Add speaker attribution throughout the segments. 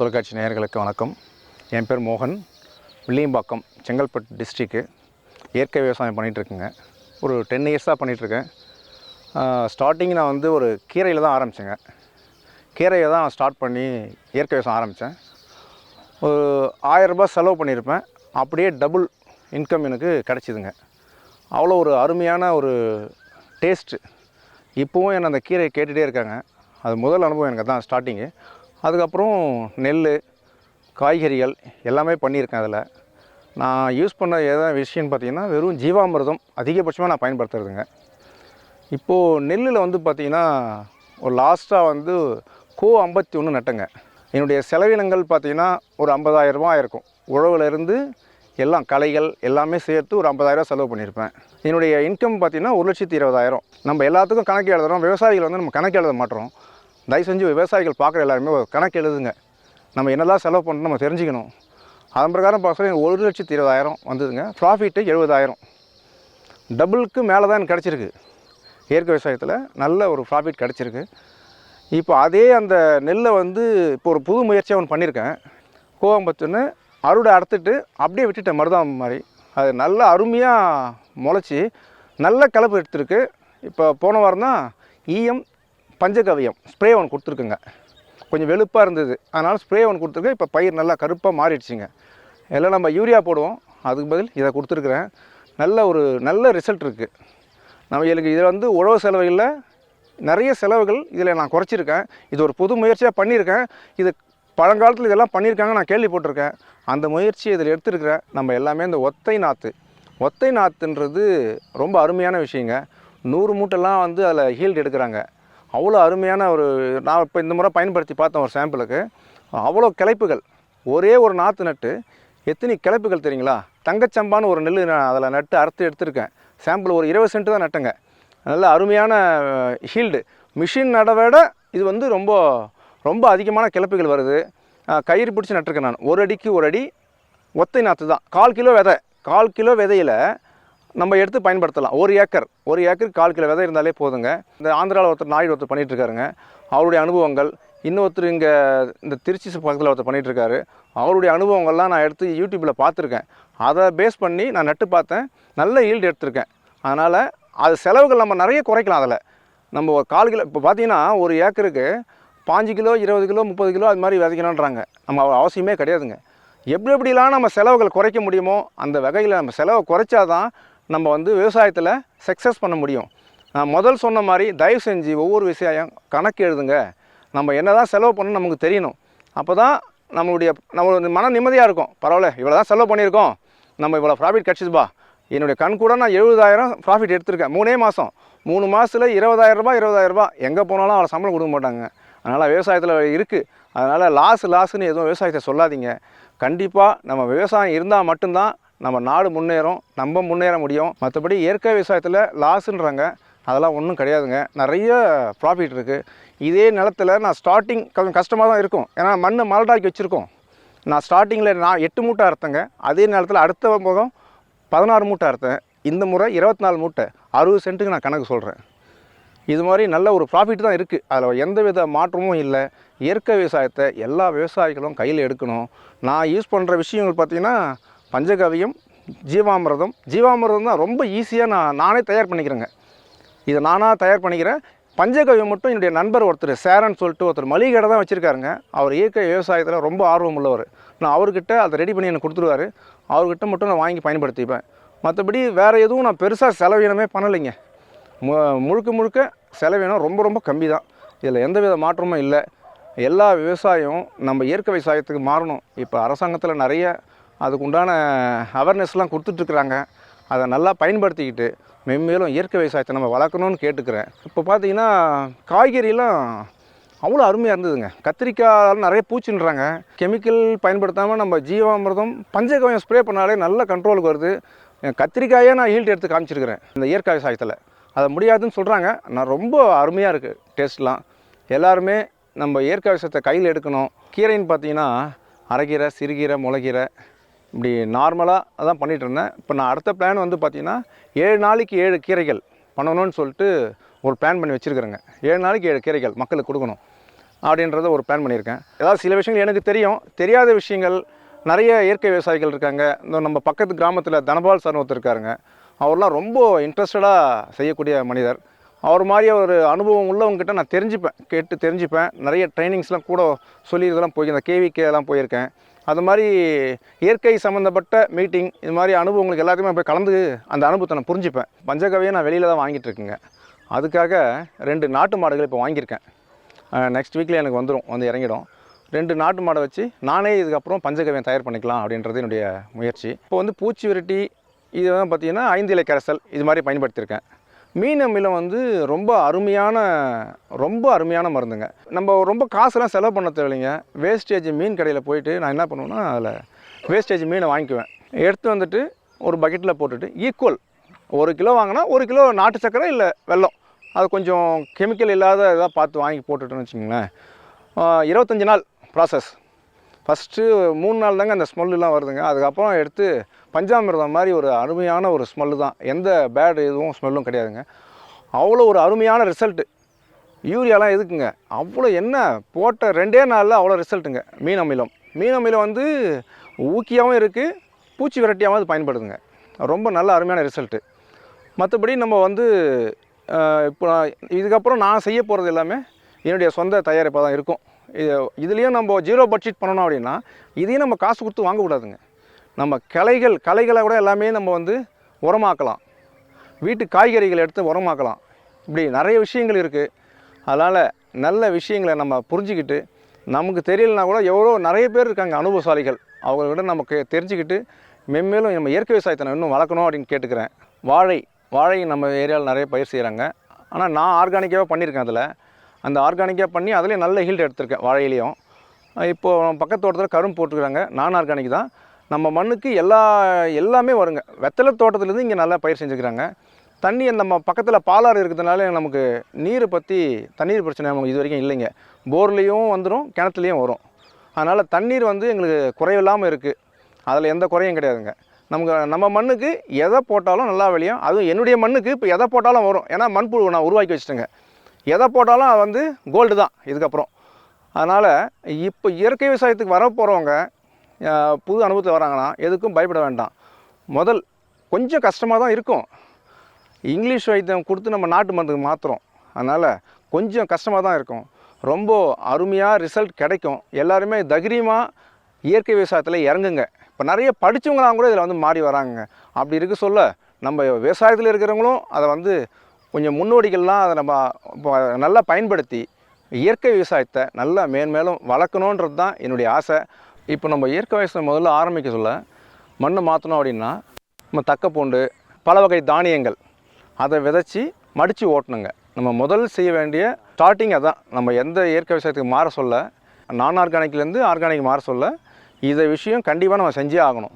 Speaker 1: தொலைக்காட்சி நேயர்களுக்கு வணக்கம். என் பேர் மோகன். வில்லியம்பாக்கம் செங்கல்பட்டு டிஸ்ட்ரிக்கு இயற்கை விவசாயம் பண்ணிகிட்ருக்குங்க ஒரு டென் இயர்ஸாக பண்ணிகிட்ருக்கேன் ஸ்டார்டிங் நான் வந்து ஒரு கீரையில் தான் ஆரம்பித்தேங்க கீரையை தான் ஸ்டார்ட் பண்ணி இயற்கை விவசாயம் ஆரம்பித்தேன் ஒரு ஆயரரூபா செலவு பண்ணியிருப்பேன். அப்படியே டபுள் இன்கம் எனக்கு கிடச்சிதுங்க. அவ்வளோ ஒரு அருமையான ஒரு டேஸ்ட்டு இப்போவும் என்னை அந்த கீரையை கேட்டுகிட்டே இருக்காங்க. அது முதல் அனுபவம் எனக்கு தான் ஸ்டார்டிங்கு அதுக்கப்புறம் நெல் காய்கறிகள் எல்லாமே பண்ணியிருக்கேன் அதில். நான் யூஸ் பண்ண எதாவது விஷயம்னு பார்த்தீங்கன்னா வெறும் ஜீவாமிர்தம் அதிகபட்சமாக நான் பயன்படுத்துறதுங்க. இப்போது நெல்லில் வந்து பார்த்திங்கன்னா ஒரு லாஸ்ட்டாக வந்து கோ ஐம்பத்தி ஒன்று நட்டங்க. என்னுடைய செலவினங்கள் பார்த்திங்கன்னா ஒரு 50000 ரூபாய் இருக்கும் உழவுலேருந்து எல்லாம் களைகள் எல்லாமே சேர்த்து ஒரு 50000 செலவு பண்ணியிருப்பேன். என்னுடைய இன்கம் பார்த்திங்கன்னா ஒரு லட்சத்தி இருபதாயிரம். நம்ம எல்லாத்துக்கும் கணக்கு எழுதுகிறோம் விவசாயிகள் வந்து நம்ம கணக்கு எழுத மாட்டோம். தயவு செஞ்சு விவசாயிகள் பார்க்குற எல்லாருமே ஒரு கணக்கு எழுதுங்க. நம்ம என்னெல்லாம் செலவு பண்ணணும் நம்ம தெரிஞ்சுக்கணும். அதன் பிரகாரம் பார்க்க ஒரு லட்சத்தி இருபதாயிரம் வந்ததுங்க. ப்ராஃபிட்டு எழுபதாயிரம். டபுளுக்கு மேலே தான் எனக்கு கிடச்சிருக்கு. இயற்கை விவசாயத்தில் நல்ல ஒரு ப்ராஃபிட் கிடச்சிருக்கு. இப்போ அதே அந்த நெல்லை வந்து இப்போ ஒரு புது முயற்சியாக ஒன்று பண்ணியிருக்கேன். கோவம்பத்துன்னு அறுவடை அறுத்துட்டு அப்படியே விட்டுட்டேன் மருதாம் மாதிரி. அது நல்ல அருமையாக முளைச்சி நல்ல கலப்பு எடுத்திருக்கு. இப்போ போன வாரம் தான் ஈயம் பஞ்சகவியம் ஸ்ப்ரே ஒன்று கொடுத்துருக்குங்க. கொஞ்சம் வெளுப்பாக இருந்தது. அதனால் ஸ்ப்ரே ஒன்று கொடுத்துருக்கேன். இப்போ பயிர் நல்லா கருப்பாக மாறிடுச்சுங்க. எல்லாம் நம்ம யூரியா போடுவோம். அதுக்கு பதில் இதை கொடுத்துருக்குறேன். நல்ல ஒரு நல்ல ரிசல்ட் இருக்குது நம்ம எனக்கு இதில் வந்து உழவு செலவுகளில் நிறைய செலவுகள் இதில் நான் குறைச்சிருக்கேன். இது ஒரு புது முயற்சியாக பண்ணியிருக்கேன். இது பழங்காலத்தில் இதெல்லாம் பண்ணியிருக்காங்க நான் கேள்விப்பட்டிருக்கேன். அந்த முயற்சியை இதில் எடுத்துருக்கிறேன். நம்ம எல்லாமே இந்த ஒத்தை நாற்று ஒத்தை நாற்றுன்றது ரொம்ப அருமையான விஷயங்க. நூறு மூட்டைலாம் வந்து அதில் ஹீல்டு எடுக்கிறாங்க. அவ்வளோ அருமையான ஒரு நான் இப்போ இந்த முறை பயன்படுத்தி பார்த்தேன் ஒரு சாம்பிளுக்கு அவ்வளோ கிளைப்புகள். ஒரே ஒரு நாற்று நட்டு எத்தனை கிளைப்புகள் தெரியுங்களா? தங்கச்சம்பான்னு ஒரு நெல் நான் அதில் நட்டு அறுத்து எடுத்திருக்கேன். சாம்பிள் ஒரு இருபது சென்ட் தான் நட்டுங்க. நல்ல அருமையான ஹீல்டு மிஷின் நட விட இது வந்து ரொம்ப ரொம்ப அதிகமான கிளப்புகள் வருது. கயிறு பிடிச்சி நட்டிருக்கேன் நான். ஒரு அடிக்கு ஒரு அடி ஒத்தை நாற்று தான். கால் கிலோ விதை. கால் கிலோ விதையில் நம்ம எடுத்து பயன்படுத்தலாம். ஒரு ஏக்கர் ஒரு ஏக்கருக்கு கால் கிலோ விதை இருந்தாலே போதுங்க. இந்த ஆந்திராவில் ஒருத்தர் நாயுடு ஒருத்தர் பண்ணிகிட்ருக்காருங்க அவருடைய அனுபவங்கள் இன்னொருத்தர் இங்கே இந்த திருச்சி பக்கத்தில் ஒருத்தர் பண்ணிகிட்ருக்காரு அவருடைய அனுபவங்கள்லாம் நான் எடுத்து யூடியூப்பில் பார்த்துருக்கேன். அதை பேஸ் பண்ணி நான் நட்டு பார்த்தேன். நல்ல ஈல்டு எடுத்திருக்கேன். அதனால் அது செலவுகள் நம்ம நிறைய குறைக்கலாம் அதில். நம்ம ஒரு கால் கிலோ இப்போ பார்த்தீங்கன்னா ஒரு ஏக்கருக்கு பாஞ்சு கிலோ இருபது கிலோ முப்பது கிலோ அது மாதிரி விதைக்கணுன்றாங்க. நம்ம அவசியமே கிடையாதுங்க. எப்படி எப்படிலாம் நம்ம செலவுகள் குறைக்க முடியுமோ அந்த வகையில் நம்ம செலவை குறைச்சாதான் நம்ம வந்து விவசாயத்தில் சக்ஸஸ் பண்ண முடியும். நான் முதல் சொன்ன மாதிரி தயவு செஞ்சு ஒவ்வொரு விஷயம் கணக்கு எழுதுங்க. நம்ம என்ன தான் செலவு பண்ணணும் நமக்கு தெரியணும். அப்போ தான் நம்மளுடைய நம்ம மன நிம்மதியாக இருக்கும். பரவாயில்ல இவ்வளோ தான் செலவு பண்ணியிருக்கோம். நம்ம இவ்வளோ ப்ராஃபிட் கிடச்சிதுப்பா என்னுடைய கண் கூட நான் எழுபதாயிரம் ப்ராஃபிட் எடுத்திருக்கேன். மூணே மாதம் மூணு மாதத்தில் இருபதாயிரரூபா இருபதாயிரரூபா எங்கே போனாலும் அவ்வளோ சம்பளம் கொடுக்க மாட்டாங்க. அதனால் விவசாயத்தில் இருக்குது அதனால் லாஸ் லாஸ்ன்னு எதுவும் விவசாயத்தை சொல்லாதீங்க. கண்டிப்பாக நம்ம விவசாயம் இருந்தால் மட்டும்தான் நம்ம நாடு முன்னேறும் நம்ம முன்னேற முடியும். மற்றபடி இயற்கை விவசாயத்தில் லாஸுன்றாங்க அதெல்லாம் ஒன்றும் கிடையாதுங்க. நிறைய ப்ராஃபிட் இருக்குது இதே நிலத்தில் நான் ஸ்டார்டிங் கொஞ்சம் கஷ்டமாக தான் இருக்கும். ஏன்னா மண் மலடாக்கி வச்சுருக்கோம். நான் ஸ்டார்டிங்கில் நான் எட்டு மூட்டை அறுத்தங்க. அதே நேரத்தில் அடுத்த முகம் பதினாறு மூட்டை அறுத்தேன். இந்த முறை இருபத்தி நாலு மூட்டை. அறுபது சென்ட்டுக்கு நான் கணக்கு சொல்கிறேன் இது மாதிரி நல்ல ஒரு ப்ராஃபிட் தான் இருக்குது அதில் எந்த வித மாற்றமும் இல்லை. இயற்கை விவசாயத்தை எல்லா விவசாயிகளும் கையில் எடுக்கணும். நான் யூஸ் பண்ணுற விஷயங்கள் பார்த்திங்கன்னா பஞ்சகவியம் ஜீவாமிரதம். ஜீவாமிரதம் தான் ரொம்ப ஈஸியாக நான் நானே தயார் பண்ணிக்கிறேங்க. இதை நானாக தயார் பண்ணிக்கிறேன். பஞ்சகவியம் மட்டும் என்னுடைய நண்பர் ஒருத்தர் சேரன் சொல்லிட்டு ஒருத்தர் மளிகை கடை தான் வச்சுருக்காருங்க. அவர் இயற்கை விவசாயத்தில் ரொம்ப ஆர்வம் உள்ளவர் நான் அவர்கிட்ட அதை ரெடி பண்ணி எனக்கு கொடுத்துருவாரு. அவர்கிட்ட மட்டும் நான் வாங்கி பயன்படுத்திப்பேன். மற்றபடி வேறு எதுவும் நான் பெருசாக செலவினமே பண்ணலைங்க. மு முழுக்க முழுக்க செலவினம் ரொம்ப ரொம்ப கம்மி தான் இதில் எந்தவித மாற்றமும் இல்லை. எல்லா விவசாயம் நம்ம இயற்கை விவசாயத்துக்கு மாறணும். இப்போ அரசாங்கத்தில் நிறைய அதுக்குண்டான அவேர்னஸ்லாம் கொடுத்துட்ருக்குறாங்க. அதை நல்லா பயன்படுத்திக்கிட்டு மென்மேலும் இயற்கை விவசாயத்தை நம்ம வளர்க்கணும்னு கேட்டுக்கிறேன். இப்போ பார்த்தீங்கன்னா காய்கறிலாம் அவ்வளோ அருமையாக இருந்ததுங்க. கத்திரிக்காய் நிறைய பூச்சின்றாங்க. கெமிக்கல் பயன்படுத்தாமல் நம்ம ஜீவாமிர்தம் பஞ்சகவியம் ஸ்ப்ரே பண்ணாலே நல்ல கண்ட்ரோலுக்கு வருது. என் கத்திரிக்காயே நான் ஹீல்ட் எடுத்து காமிச்சிருக்கிறேன் இந்த இயற்கை விவசாயத்தில். அதை முடியாதுன்னு சொல்கிறாங்க நான் ரொம்ப அருமையாக இருக்குது டேஸ்ட்லாம் எல்லாருமே நம்ம இயற்கை விவசாயத்தை கையில் எடுக்கணும். கீரைன்னு பார்த்தீங்கன்னா அரைக்கீரை சிறுகீரை முளைக்கீரை இப்படி நார்மலாக அதான் பண்ணிகிட்டு இருந்தேன். இப்போ நான் அடுத்த பிளான் வந்து பார்த்திங்கன்னா ஏழு நாளைக்கு ஏழு கீரைகள் பண்ணணும்னு சொல்லிட்டு ஒரு பிளான் பண்ணி வச்சுருக்குறேங்க. ஏழு நாளைக்கு ஏழு கீரைகள் மக்களுக்கு கொடுக்கணும் அப்படின்றத ஒரு பிளான் பண்ணியிருக்கேன். ஏதாவது சில விஷயங்கள் எனக்கு தெரியும். தெரியாத விஷயங்கள் நிறைய இயற்கை விவசாயிகள் இருக்காங்க. இந்த நம்ம பக்கத்து கிராமத்தில் தனபால் சார் ஒருத்தர் இருக்காருங்க. அவர்லாம் ரொம்ப இன்ட்ரெஸ்டடாக செய்யக்கூடிய மனிதர். அவர் மாதிரியே ஒரு அனுபவம் உள்ளவங்ககிட்ட நான் தெரிஞ்சுப்பேன் கேட்டு தெரிஞ்சுப்பேன். நிறைய ட்ரைனிங்ஸ்லாம் கூட சொல்லி இதெல்லாம் போய் இந்த கேவிகே போயிருக்கேன். அது மாதிரி இயற்கை சம்மந்தப்பட்ட மீட்டிங் இது மாதிரி அனுபவங்களுக்கு எல்லாத்தையுமே போய் கலந்து அந்த அனுபவத்தை நான் புரிஞ்சுப்பேன். பஞ்சகவியை நான் வெளியில் தான் வாங்கிட்டு இருக்கேங்க அதுக்காக ரெண்டு நாட்டு மாடுகள் இப்போ வாங்கியிருக்கேன். நெக்ஸ்ட் வீக்கில் எனக்கு வந்துடும் வந்து இறங்கிடும். ரெண்டு நாட்டு மாடை வச்சு நானே இதுக்கப்புறம் பஞ்சகவியம் தயார் பண்ணிக்கலாம் அப்படின்றது என்னுடைய முயற்சி. இப்போ வந்து பூச்சி விரட்டி இதெல்லாம் பார்த்தீங்கன்னா ஐந்து இலை கரைசல் இது மாதிரி பயன்படுத்தியிருக்கேன். மீன் அமிலம் வந்து ரொம்ப அருமையான ரொம்ப அருமையான மருந்துங்க. நம்ம ரொம்ப காசெல்லாம் செலவு பண்ண தேவையில்லைங்க. வேஸ்டேஜ் மீன் கடையில் போயிட்டு நான் என்ன பண்ணுவேன்னா அதில் வேஸ்டேஜ் மீனை வாங்கிக்குவேன். எடுத்து வந்துட்டு ஒரு பக்கெட்டில் போட்டுட்டு ஈக்குவல் ஒரு கிலோ வாங்கினா ஒரு கிலோ நாட்டு சர்க்கரை இல்லை வெல்லம். அது கொஞ்சம் கெமிக்கல் இல்லாத இதாக பார்த்து வாங்கி போட்டுட்டோன்னு வச்சுக்கோங்களேன். இருபத்தஞ்சி நாள் ப்ராசஸ் ஃபஸ்ட்டு மூணு நாள் தாங்க அந்த ஸ்மெல்லாம் வருதுங்க. அதுக்கப்புறம் எடுத்து பஞ்சாமிரதம் மாதிரி ஒரு அருமையான ஒரு ஸ்மெல்லு தான். எந்த பேட் எதுவும் ஸ்மெல்லும் கிடையாதுங்க. அவ்வளோ ஒரு அருமையான ரிசல்ட்டு யூரியாலாம் எதுக்குங்க? அவ்வளோ என்ன போட்ட ரெண்டே நாளில் அவ்வளோ ரிசல்ட்டுங்க மீன் அமிலம். மீன் அமிலம் வந்து ஊக்கியாகவும் இருக்குது பூச்சி விரட்டியாகவும் அது பயன்படுதுங்க. ரொம்ப நல்ல அருமையான ரிசல்ட்டு மற்றபடி நம்ம வந்து இப்போ இதுக்கப்புறம் நான் செய்ய போகிறது எல்லாமே என்னுடைய சொந்த தயாரிப்பாக தான் இருக்கும். இது இதுலேயும் நம்ம ஜீரோ பட்ஜெட் பண்ணணும் அப்படின்னா இதையும் நம்ம காசு கொடுத்து வாங்கக்கூடாதுங்க. நம்ம கிளைகள் களைகளை கூட எல்லாமே நம்ம வந்து உரமாக்கலாம். வீட்டு காய்கறிகளை எடுத்து உரமாக்கலாம். இப்படி நிறைய விஷயங்கள் இருக்குது அதனால் நல்ல விஷயங்களை நம்ம புரிஞ்சுக்கிட்டு நமக்கு தெரியலனா கூட எவ்வளோ நிறைய பேர் இருக்காங்க அனுபவசாலிகள். அவங்கக்கிட்ட நமக்கு தெரிஞ்சுக்கிட்டு மென்மேலும் நம்ம இயற்கை விவசாயத்தை நான் இன்னும் வளர்க்கணும் அப்படின்னு கேட்டுக்கிறேன். வாழை வாழை நம்ம ஏரியாவில் நிறைய பயிர் செய்கிறாங்க ஆனால் நான் ஆர்கானிக்காக பண்ணியிருக்கேன் அதில். அந்த ஆர்கானிக்காக பண்ணி அதுலேயும் நல்ல ஹீல்ட் எடுத்திருக்கேன் வாழையிலையும். இப்போது பக்கத்து தோட்டத்தில் கரும்பு போட்டுக்கிறாங்க நான் ஆர்கானிக் தான். நம்ம மண்ணுக்கு எல்லா எல்லாமே வருங்க. வெத்தலை தோட்டத்துலேருந்து இங்கே நல்லா பயிர் செஞ்சுக்கிறாங்க. தண்ணி நம்ம பக்கத்தில் பாலாறு இருக்கிறதுனால நமக்கு நீரை பற்றி தண்ணீர் பிரச்சனை நமக்கு இது வரைக்கும் இல்லைங்க. போர்லேயும் வந்துடும் கிணத்துலேயும் வரும். அதனால் தண்ணீர் வந்து எங்களுக்கு குறைவில்லாமல் இருக்குது அதில் எந்த குறையும் கிடையாதுங்க. நமக்கு நம்ம மண்ணுக்கு எதை போட்டாலும் நல்லா விளையும். அதுவும் என்னுடைய மண்ணுக்கு இப்போ எதை போட்டாலும் வரும். ஏன்னா மண்புழு நான் உருவாக்கி வச்சுட்டேங்க. எதை போட்டாலும் அது வந்து கோல்டு தான் இதுக்கப்புறம். அதனால் இப்போ இயற்கை விவசாயத்துக்கு வர போகிறவங்க புது அனுபவத்தில் வராங்கன்னா எதுக்கும் பயப்பட வேண்டாம். முதல் கொஞ்சம் கஷ்டமாக தான் இருக்கும். இங்கிலீஷ் வைத்தியம் கொடுத்து நம்ம நாட்டு மருந்துக்கு மாற்றுறோம் அதனால் கொஞ்சம் கஷ்டமாக தான் இருக்கும். ரொம்ப அருமையாக ரிசல்ட் கிடைக்கும். எல்லாருமே தைரியமாக இயற்கை விவசாயத்தில் இறங்குங்க. இப்போ நிறைய படித்தவங்களாம் கூட இதில் வந்து மாறி வராங்க அப்படி இருக்க சொல்ல நம்ம விவசாயத்தில் இருக்கிறவங்களும் அதை வந்து கொஞ்சம் முன்னோடிகள்லாம் அதை நம்ம இப்போ நல்லா பயன்படுத்தி இயற்கை விவசாயத்தை நல்லா மேன்மேலும் வளர்க்கணுன்றது தான் என்னுடைய ஆசை. இப்போ நம்ம இயற்கை விவசாயம் முதல்ல ஆரம்பிக்க சொல்ல மண்ணை மாற்றணும் அப்படின்னா நம்ம தக்கப்பூண்டு பல வகை தானியங்கள் அதை விதைச்சி மடித்து ஓட்டணுங்க. நம்ம முதல் செய்ய வேண்டிய ஸ்டார்டிங் அதான். நம்ம எந்த இயற்கை விவசாயத்துக்கு மாற சொல்ல நான் ஆர்கானிக்லேருந்து ஆர்கானிக் மாற சொல்ல இதை விஷயம் கண்டிப்பாக நம்ம செஞ்சே ஆகணும்.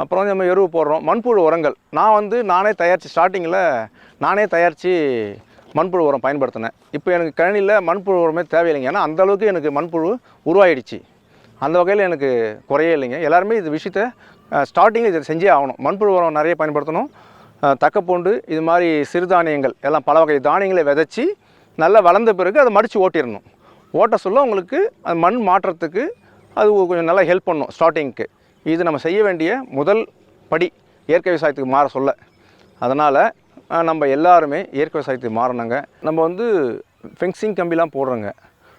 Speaker 1: அப்புறம் நம்ம எருவு போடுறோம். மண்புழு உரங்கள். நான் வந்து நானே தயாரித்து ஸ்டார்டிங்கில் நானே தயாரித்து மண்புழு உரம் பயன்படுத்தினேன். இப்போ எனக்கு கழனியில் மண்புழு உரமே தேவையில்லைங்க. ஏன்னா அந்த அளவுக்கு எனக்கு மண்புழு உருவாயிடுச்சு. அந்த வகையில் எனக்கு குறையே இல்லைங்க. எல்லாருமே இது விஷயத்த ஸ்டார்டிங்கில் இதை செஞ்சே ஆகணும். மண்புழு உரம் நிறைய பயன்படுத்தணும். தக்கப்பூண்டு இது மாதிரி சிறுதானியங்கள் எல்லாம் பல வகை தானியங்களை விதைச்சி நல்லா வளர்ந்த பிறகு அதை மடித்து ஓட்டிடணும். ஓட்ட சொல்ல உங்களுக்கு அது மண் மாற்றத்துக்கு அது கொஞ்சம் நல்லா ஹெல்ப் பண்ணும் ஸ்டார்டிங்க்கு இது நம்ம செய்ய வேண்டிய முதல் படி இயற்கை விவசாயத்துக்கு மாற சொல்ல. அதனால் நம்ம எல்லாருமே இயற்கை விவசாயத்துக்கு மாறணுங்க. நம்ம வந்து ஃபென்சிங் கம்பிலாம் போடுறோங்க.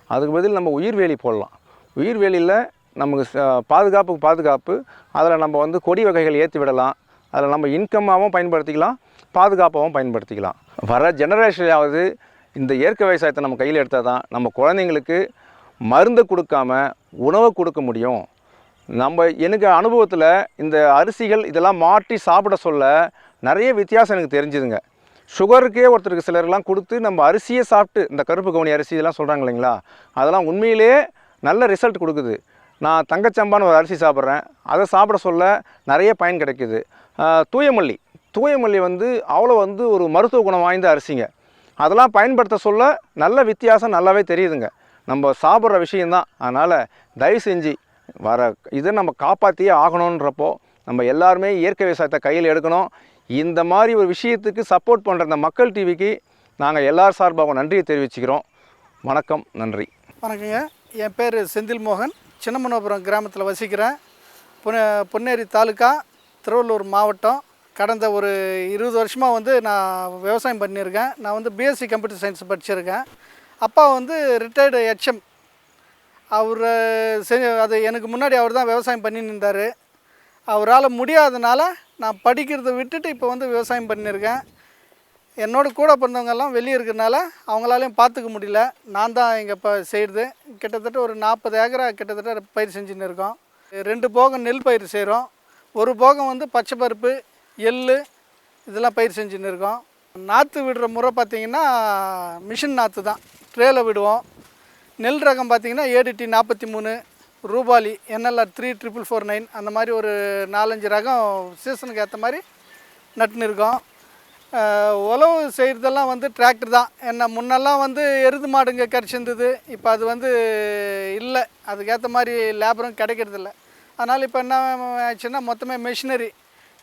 Speaker 1: அதுக்கு பதில் நம்ம உயிர்வேலி போடலாம். உயிர்வேலியில் நமக்கு ச- பாதுகாப்புக்கு பாதுகாப்பு அதில் நம்ம வந்து கொடி வகைகள் ஏற்றி விடலாம். அதில் நம்ம இன்கம்மாகவும் பயன்படுத்திக்கலாம் பாதுகாப்பாகவும் பயன்படுத்திக்கலாம். வர ஜெனரேஷனாவது இந்த இயற்கை விவசாயத்தை நம்ம கையில் எடுத்தால் தான் நம்ம குழந்தைங்களுக்கு மருந்து கொடுக்காம உணவை கொடுக்க முடியும். நம்ம எனக்கு அனுபவத்தில் இந்த அரிசிகள் இதெல்லாம் மாற்றி சாப்பிட சொல்ல நிறைய வித்தியாசம் எனக்கு தெரிஞ்சுதுங்க. சுகருக்கே ஒருத்தருக்கு சிலர்லாம் கொடுத்து நம்ம அரிசியை சாப்பிட்டு இந்த கருப்பு கவுனி அரிசி இதெல்லாம் சொல்கிறாங்க இல்லைங்களா? அதெல்லாம் உண்மையிலேயே நல்ல ரிசல்ட் கொடுக்குது. நான் தங்கச்சம்பான்னு ஒரு அரிசி சாப்பிட்றேன். அதை சாப்பிட சொல்ல நிறைய பயன் கிடைக்குது. தூயமல்லி. தூயமல்லி வந்து அவ்வளோ வந்து ஒரு மருத்துவ குணம் வாய்ந்த அரிசிங்க. அதெல்லாம் பயன்படுத்த சொல்ல நல்ல வித்தியாசம் நல்லாவே தெரியுதுங்க. நம்ம சாப்பிட்ற விஷயந்தான் அதனால் தயவு செஞ்சு வர இதை நம்ம காப்பாற்றியே ஆகணுன்றப்போ நம்ம எல்லாருமே இயற்கை விவசாயத்தை கையில் எடுக்கணும். இந்த மாதிரி ஒரு விஷயத்துக்கு சப்போர்ட் பண்ணுற இந்த மக்கள் டிவிக்கு நாங்கள் எல்லார் சார்பாகவும் நன்றியை தெரிவிச்சுக்கிறோம். வணக்கம் நன்றி.
Speaker 2: வணக்கங்க. என் பேர் செந்தில் மோகன். சின்னமனோபுரம் கிராமத்தில் வசிக்கிறேன். பொன்னே பொன்னேரி தாலுக்கா திருவள்ளூர் மாவட்டம். கடந்த ஒரு இருபது வருஷமாக வந்து நான் விவசாயம் பண்ணியிருக்கேன். நான் வந்து பிஎஸ்சி கம்ப்யூட்டர் சயின்ஸ் படிச்சிருக்கேன். அப்பா வந்து ரிட்டையர்டு ஹெச்எம் அவர் செ அது எனக்கு முன்னாடி அவர் தான் விவசாயம் பண்ணின்னு இருந்தார். அவரால் முடியாதனால நான் படிக்கிறதை விட்டுட்டு இப்போ வந்து விவசாயம் பண்ணியிருக்கேன் என்னோட கூட பிறந்தவங்கெல்லாம் வெளியே இருக்கிறனால அவங்களாலையும் பார்த்துக்க முடியல. நான் தான் இங்கே இப்போ செய்கிறது கிட்டத்தட்ட ஒரு நாற்பது ஏக்கரா கிட்டத்தட்ட பயிர் செஞ்சுன்னு இருக்கோம். ரெண்டு போகம் நெல் பயிர் செய்கிறோம் ஒரு போகம் வந்து பச்சை பருப்பு எள் இதெல்லாம் பயிர் செஞ்சுன்னு இருக்கோம். நாற்று விடுற முறை பார்த்திங்கன்னா மிஷின் நாற்று தான். ட்ரேயில் விடுவோம். நெல் ரகம் பார்த்திங்கன்னா ஏடிடி நாற்பத்தி மூணு Rupali NLR three triple four nine அந்த மாதிரி ஒரு நாலஞ்சு ரகம் சீசனுக்கு ஏற்ற மாதிரி நட்டுன்னு இருக்கோம் உழவு செய்கிறதெல்லாம் வந்து டிராக்டர் தான். என்ன முன்னெல்லாம் வந்து எருது மாடுங்க கிடச்சிருந்தது இப்போ அது வந்து இல்லை. அதுக்கேற்ற மாதிரி லேபரும் கிடைக்கிறதில்ல. அதனால் இப்போ என்ன ஆச்சுன்னா மொத்தமே மிஷினரி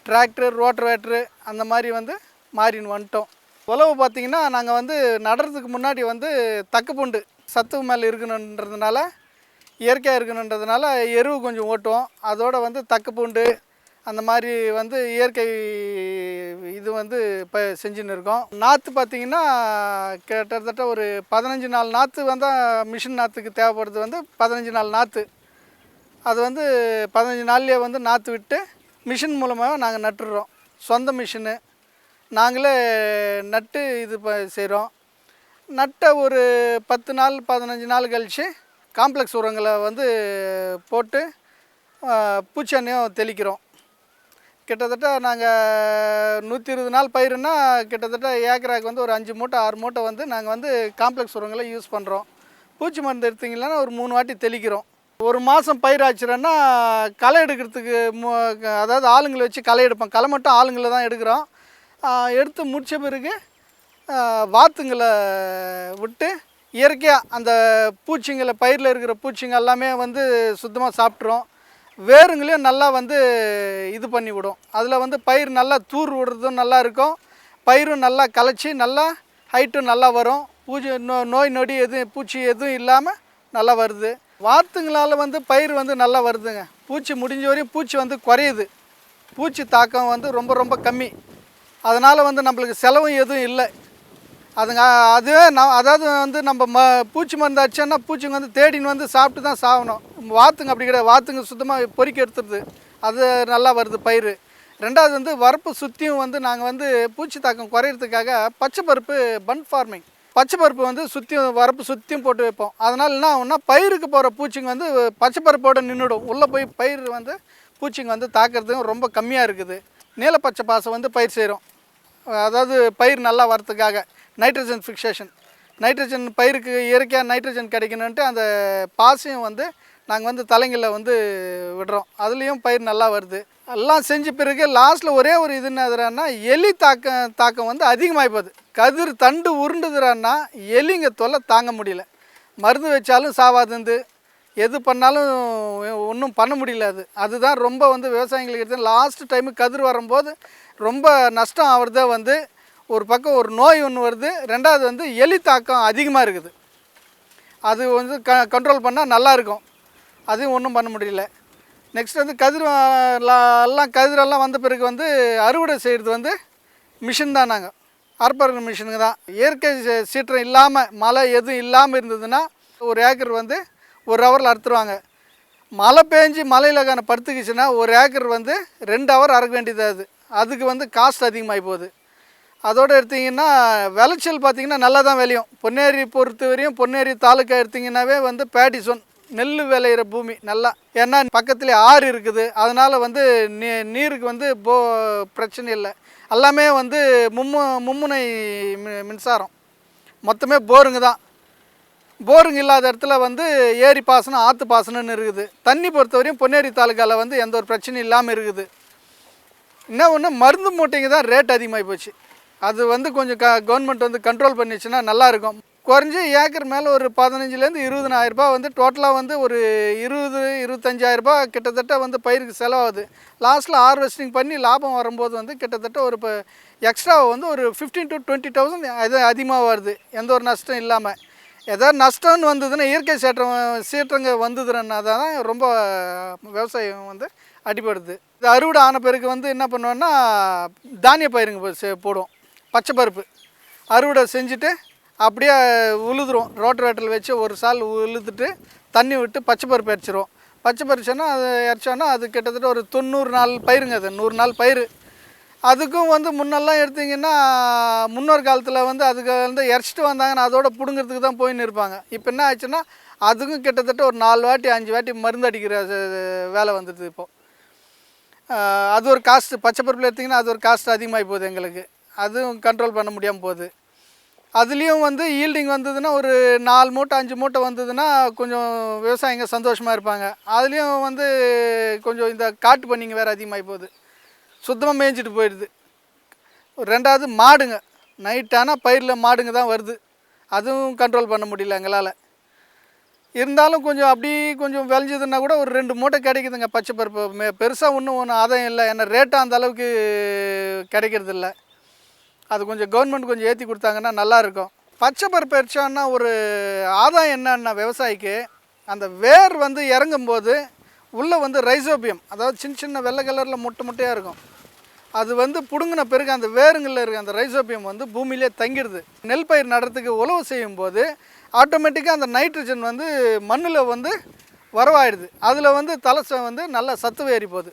Speaker 2: டிராக்டர் ரோட்டரேட்ரு அந்த மாதிரி வந்து மாறின்னு வந்துட்டோம். உழவு பார்த்திங்கன்னா நாங்கள் வந்து நடுறதுக்கு முன்னாடி வந்து தக்குப்புண்டு சத்து மேலே இருக்கணுன்றதுனால இயற்கையாக இருக்கணுன்றதுனால எருவு கொஞ்சம் ஓட்டுவோம். அதோடு வந்து தக்குப்பூண்டு அந்த மாதிரி வந்து இயற்கை இது வந்து இப்போ செஞ்சுன்னு இருக்கோம். நாற்று பார்த்திங்கன்னா கிட்டத்தட்ட ஒரு பதினஞ்சு நாள் நாற்று வந்தால் மிஷின் நாற்றுக்கு தேவைப்படுறது வந்து பதினஞ்சு நாள் நாற்று அது வந்து பதினஞ்சு நாள்லேயே வந்து நாற்று விட்டு மிஷின் மூலமாக நாங்கள் நட்டுடுறோம் சொந்த மிஷினு. நாங்களே நட்டு இது ப செய்கிறோம் நட்ட ஒரு பத்து நாள் பதினஞ்சு நாள் கழித்து காம்ப்ளெக்ஸ் உரங்களை வந்து போட்டு ஆ, பூச்செண்ணையும் தெளிக்கிறோம். கிட்டத்தட்ட நாங்கள் நூற்றி இருபது நாள் பயிருன்னா கிட்டத்தட்ட ஏக்கராக்கு வந்து ஒரு அஞ்சு மூட்டை ஆறு மூட்டை வந்து நாங்கள் வந்து காம்ப்ளெக்ஸ் உரங்களை யூஸ் பண்ணுறோம் பூச்சி மருந்து எடுத்திங்கன்னா ஒரு மூணு வாட்டி தெளிக்கிறோம். ஒரு மாதம் பயிர் ஆச்சுறேன்னா களை எடுக்கிறதுக்கு மு- அதாவது ஆளுங்களை வச்சு களை எடுப்போம். களை மட்டும் ஆளுங்களை தான் எடுக்கிறோம். எடுத்து முடித்த பிறகு வாத்துங்களை விட்டு இயற்கையாக அந்த பூச்சிங்களை பயிரில் இருக்கிற பூச்சிங்க எல்லாமே வந்து சுத்தமாக சாப்பிட்ரும் வேருங்களையும் நல்லா வந்து இது பண்ணி விடும். அதில் வந்து பயிர் நல்லா தூர் விடுறதும் நல்லா இருக்கும். பயிரும் நல்லா கலைச்சி நல்லா ஹைட்டும் நல்லா வரும். பூச்சி நோ நோய் நொடி எதுவும் பூச்சி எதுவும் இல்லாமல் நல்லா வருது. வாத்துங்களால் வந்து பயிர் வந்து நல்லா வருதுங்க. பூச்சி முடிஞ்ச வரையும் பூச்சி வந்து குறையுது. பூச்சி தாக்கம் வந்து ரொம்ப ரொம்ப கம்மி. அதனால் வந்து நம்மளுக்கு செலவும் எதுவும் இல்லை. அதுங்க அதுவே நான் அதாவது வந்து நம்ம ம பூச்சி மருந்து அடிச்சோன்னா பூச்சிங்க வந்து தேடின்னு வந்து சாப்பிட்டு தான் சாகணும். வாத்துங்க அப்படி கிடையாது. வாத்துங்க சுத்தமாக பொறிக்க எடுத்துருது. அது நல்லா வருது பயிர் ரெண்டாவது வந்து வரப்பு சுற்றியும் வந்து நாங்கள் வந்து பூச்சி தாக்கம் குறையிறதுக்காக பச்சை பருப்பு பன் ஃபார்மிங். பச்சை பருப்பு வந்து சுற்றியும் வரப்பு சுற்றியும் போட்டு வைப்போம். அதனால் என்ன ஆகும்னா பயிருக்கு போகிற பூச்சிங்க வந்து பச்சை பருப்போட நின்றுடும் உள்ளே போய் பயிர் வந்து பூச்சிங்க வந்து தாக்குறதுக்கும் ரொம்ப கம்மியாக இருக்குது. நீல பச்சை பாசம் வந்து பயிர் செய்கிறோம் அதாவது பயிர் நல்லா வரத்துக்காக நைட்ரஜன் ஃபிக்சேஷன் நைட்ரஜன் பயிருக்கு இயற்கையாக நைட்ரஜன் கிடைக்கணுன்ட்டு அந்த பாசியும் வந்து நாங்கள் வந்து தலைங்களில் வந்து விடுறோம். அதுலேயும் பயிர் நல்லா வருது. எல்லாம் செஞ்ச பிறகு லாஸ்ட்டில் ஒரே ஒரு இது என்னதுன்னா எலி தாக்கம் தாக்கம் வந்து அதிகமாகி போகுது. கதிர் தண்டு உருண்டுதுறான்னா எலிங்க தொல்லை தாங்க முடியல. மருந்து வச்சாலும் சாவாதுந்து. எது பண்ணாலும் ஒன்றும் பண்ண முடியல அது. அதுதான் ரொம்ப வந்து விவசாயிகளுக்கு எடுத்து லாஸ்ட் டைமு கதிர் வரும்போது ரொம்ப நஷ்டம் ஆகிறத வந்து ஒரு பக்கம் ஒரு நோய் ஒன்று வருது ரெண்டாவது வந்து எலி தாக்கம் அதிகமாக இருக்குது. அது வந்து க கண்ட்ரோல் பண்ணால் நல்லாயிருக்கும் அதுவும் அதையும் ஒன்றும் பண்ண முடியல. நெக்ஸ்ட் வந்து கதிர் எல்லாம் கதிரெல்லாம் வந்த பிறகு வந்து அறுவடை செய்கிறது வந்து மிஷின் தான் நாங்கள் அறுப்பறுக்கிற மிஷினுங்க தான். இயற்கை சீற்றம் இல்லாமல் மழை எதுவும் இல்லாமல் இருந்ததுன்னா ஒரு ஏக்கர் வந்து ஒரு ஹவரில் அறுத்துருவாங்க. மழை பேஞ்சு மலையில் படுத்துக்கிச்சுன்னா ஒரு ஏக்கர் வந்து ரெண்டு ஹவர் அறுக்க வேண்டியது அதுக்கு வந்து காஸ்ட் அதிகமாகி போகுது. அதோடு எடுத்திங்கன்னா விளைச்சல் பார்த்திங்கன்னா நல்லா தான் விளையும். பொன்னேரி பொறுத்த வரையும் பொன்னேரி தாலுக்கா எடுத்திங்கன்னாவே வந்து பேடிசோன் நெல் விளையிற பூமி நல்லா. ஏன்னா பக்கத்துலேயே ஆறு இருக்குது. அதனால் வந்து நீ நீருக்கு வந்து போ பிரச்சனை இல்லை. எல்லாமே வந்து மும்மு மும்முனை மின்சாரம். மொத்தமே போருங்க தான். போருங்க இல்லாத இடத்துல வந்து ஏரி பாசனம் ஆற்று பாசனம்னு இருக்குது. தண்ணி பொறுத்தவரையும் பொன்னேரி தாலுக்காவில் வந்து எந்த ஒரு பிரச்சனையும் இல்லாமல் இருக்குது. என்ன ஒன்று மருந்து மூட்டைங்க தான் ரேட் அதிகமாகி போச்சு. அது வந்து கொஞ்சம் க கவர்மெண்ட் வந்து கண்ட்ரோல் பண்ணிச்சுன்னா நல்லாயிருக்கும். குறைஞ்சி ஏக்கர் மேலே ஒரு பதினஞ்சுலேருந்து இருபதனாயிரம் ரூபாய் வந்து டோட்டலாக வந்து ஒரு இருபது இருபத்தஞ்சாயிரம் ரூபாய் கிட்டத்தட்ட வந்து பயிருக்கு செலவாகுது. லாஸ்ட்டில் ஹார்வெஸ்டிங் பண்ணி லாபம் வரும்போது வந்து கிட்டத்தட்ட ஒரு இப்போ எக்ஸ்ட்ரா வந்து ஒரு ஃபிஃப்டீன் டு டுவெண்ட்டி தௌசண்ட் அது அதிகமாக வருது. எந்த ஒரு நஷ்டம் இல்லாமல். ஏதாவது நஷ்டம்னு வந்ததுன்னா இயற்கை சீற்றம் சீற்றங்க வந்ததுன்னா தான் ரொம்ப விவசாயம் வந்து அடிபடுது. இது அறுவடை ஆன பிறகு வந்து என்ன பண்ணுவோன்னா தானிய பயிருங்க போடுவோம். பச்சை பருப்பு அறுவடை செஞ்சுட்டு அப்படியே உழுதுரும் ரோட்டவேட்டில் வச்சு ஒரு சால் உழுதுட்டு தண்ணி விட்டு பச்சை பருப்பு இறச்சிருவோம் பச்சை பறிச்சோன்னா அது இறச்சோன்னா அது கிட்டத்தட்ட ஒரு தொண்ணூறு நாள் பயிருங்க அது. நூறு நாள் பயிர் அதுக்கும் வந்து முன்னெல்லாம் எடுத்திங்கன்னா முன்னோர் காலத்தில் வந்து அதுக்கு வந்து இறச்சிட்டு வந்தாங்கன்னா அதோட பிடுங்கிறதுக்கு தான் போயின்னு இருப்பாங்க. இப்போ என்ன ஆச்சுன்னா அதுக்கும் கிட்டத்தட்ட ஒரு நாலு வாட்டி அஞ்சு வாட்டி மருந்து அடிக்கிற வேலை வந்துடுது இப்போது அது ஒரு காஸ்ட்டு பச்சை பருப்பில் எடுத்திங்கன்னா அது ஒரு காஸ்ட் அதிகமாகி போகுது எங்களுக்கு. அதுவும் கண்ட்ரோல் பண்ண முடியாமல் போகுது. அதுலேயும் வந்து ஈல்டிங் வந்ததுன்னா ஒரு நாலு மூட்டை அஞ்சு மூட்டை வந்ததுன்னா கொஞ்சம் விவசாயிங்க சந்தோஷமாக இருப்பாங்க. அதுலேயும் வந்து கொஞ்சம் இந்த காட்டு பண்ணிங்க வேறு அதிகமாகி போகுது. சுத்தமாக மேய்ஞ்சிட்டு போயிடுது. ரெண்டாவது மாடுங்க. நைட்டானால் பயிரில் மாடுங்க தான் வருது. அதுவும் கண்ட்ரோல் பண்ண முடியல எங்களால். இருந்தாலும் கொஞ்சம் அப்படி கொஞ்சம் விளைஞ்சதுன்னா கூட ஒரு ரெண்டு மூட்டை கிடைக்குதுங்க பச்சை பருப்பு பெருசாக ஒன்றும் ஒன்றும் ஆதாயம் இல்லை. ஏன்னா ரேட்டாக அந்த அளவுக்கு கிடைக்கிறதில்ல. அது கொஞ்சம் கவர்மெண்ட் கொஞ்சம் ஏற்றி கொடுத்தாங்கன்னா நல்லா இருக்கும் பச்சை பருப்பு எரிச்சோன்னா ஒரு ஆதாயம் என்னன்னா விவசாயிக்கு அந்த வேர் வந்து இறங்கும்போது உள்ளே வந்து ரைசோபியம் அதாவது சின்ன சின்ன வெள்ளை கலரில் முட்டை முட்டையாக இருக்கும். அது வந்து பிடுங்கின பிறகு அந்த வேருங்களில் இருக்க அந்த ரைசோபியம் வந்து பூமியிலே தங்கிடுது நெல் பயிர் நடுறதுக்கு உழவு செய்யும் போது ஆட்டோமேட்டிக்காக அந்த நைட்ரஜன் வந்து மண்ணில் வந்து வரவாயிடுது. அதில் வந்து தலசை வந்து நல்லா சத்து ஏறி போகுது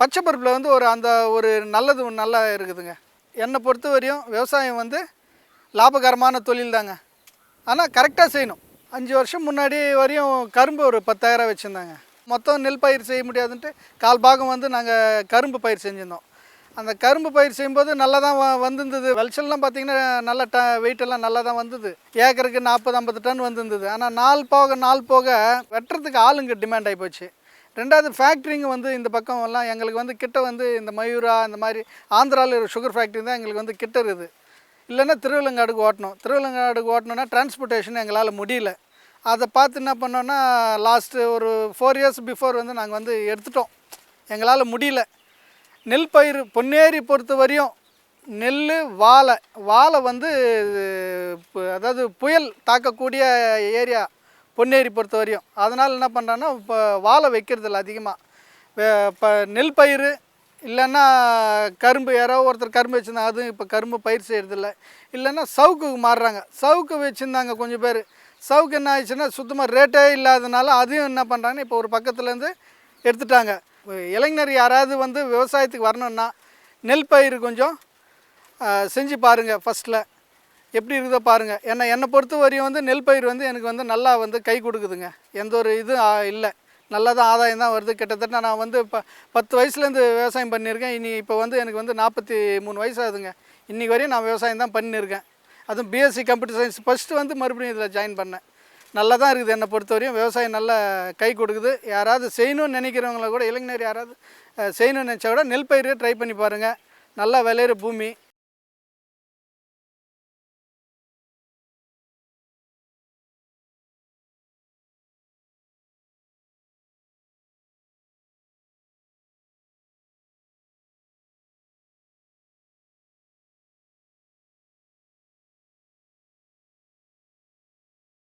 Speaker 2: பச்சை பருப்பில் வந்து ஒரு அந்த ஒரு நல்லது நல்லா இருக்குதுங்க. என்னை பொறுத்த வரையும் விவசாயம் வந்து லாபகரமான தொழில் தாங்க. ஆனால் கரெக்டாக செய்யணும். அஞ்சு வருஷம் முன்னாடி வரையும் கரும்பு ஒரு பத்தாயிரம் வச்சுருந்தாங்க. மொத்தம் நெல் பயிர் செய்ய முடியாதுன்ட்டு கால் பாகம் வந்து நாங்கள் கரும்பு பயிர் செஞ்சுருந்தோம். அந்த கரும்பு பயிர் செய்யும்போது நல்லா தான் வ வந்திருந்தது. விளைச்சல்லாம் பார்த்தீங்கன்னா நல்ல ட வெயிட்டெல்லாம் நல்லா தான் வந்தது. ஏக்கருக்கு நாற்பது ஐம்பது டன் வந்திருந்தது. ஆனால் நாள் போக நாள் போக வெட்டுறதுக்கு ஆளுங்க டிமாண்ட் ஆகி போச்சு. ரெண்டாவது ஃபேக்ட்ரிங்க வந்து இந்த பக்கம் எல்லாம் எங்களுக்கு வந்து கிட்ட வந்து இந்த மயூரா இந்த மாதிரி ஆந்திராவில் சுகர் ஃபேக்ட்ரி தான் எங்களுக்கு வந்து கிட்ட இருக்குது. இல்லைன்னா திருவிலங்காடுக்கு ஓட்டணும். திருவிலங்காடுக்கு ஓட்டணும்னா டிரான்ஸ்போர்ட்டேஷன் எங்களால் முடியல. அதை பார்த்து என்ன பண்ணோன்னா லாஸ்ட்டு ஒரு ஃபோர் இயர்ஸ் பிஃபோர் வந்து நாங்கள் வந்து எடுத்துட்டோம். எங்களால் முடியல. நெல் பயிர் பொன்னேரி பொறுத்த வரையும் நெல் வாழை வாழை வந்து அதாவது புயல் தாக்கக்கூடிய ஏரியா. பொன்னேரி பொறுத்த வரையும் அதனால் என்ன பண்ணுறாங்கன்னா இப்போ வாழை வைக்கிறதில்ல அதிகமாக இப்போ நெல் பயிர் இல்லைன்னா கரும்பு யாரோ ஒருத்தர் கரும்பு வச்சுருந்தாங்க அதுவும் இப்போ கரும்பு பயிர் செய்கிறதில்ல இல்லைன்னா சவுக்குக்கு மாறுறாங்க. சவுக்கு வச்சுருந்தாங்க கொஞ்சம் பேர். சவுக்கு என்ன ஆயிடுச்சுன்னா சுத்தமாக ரேட்டே இல்லாதனால அதையும் என்ன பண்ணுறாங்கன்னா இப்போ ஒரு பக்கத்துலேருந்து எடுத்துட்டாங்க. இளைஞர் யாராவது வந்து விவசாயத்துக்கு வரணுன்னா நெல் பயிர் கொஞ்சம் செஞ்சு பாருங்கள் ஃபஸ்ட்டில் எப்படி இருக்குதோ பாருங்கள் ஏன்னா என்னை பொறுத்த வரையும் வந்து நெல் பயிர் வந்து எனக்கு வந்து நல்லா வந்து கை கொடுக்குதுங்க. எந்த ஒரு இதுவும் இல்லை. நல்லா தான் ஆதாயம் தான் வருது. கிட்டத்தட்ட நான் வந்து இப்போ பத்து வயசுலேருந்து விவசாயம் பண்ணியிருக்கேன். இனி இப்போ வந்து எனக்கு வந்து நாற்பத்தி மூணு வயசு ஆகுதுங்க. இன்றைக்கி வரையும் நான் விவசாயம் தான் பண்ணியிருக்கேன். அதுவும் பிஎஸ்சி கம்ப்யூட்டர் சயின்ஸ் ஃபஸ்ட்டு வந்து மறுபடியும் இதில் ஜாயின் பண்ணேன். நல்லா தான் இருக்குது என்னை பொறுத்த வரையும். விவசாயம் நல்லா கை கொடுக்குது. யாராவது செய்யணும்னு நினைக்கிறவங்கள கூட இளைஞர் யாராவது செய்யணும்னு நினச்சா கூட நெல் பயிரே ட்ரை பண்ணி பாருங்கள் நல்லா விளையிற பூமி.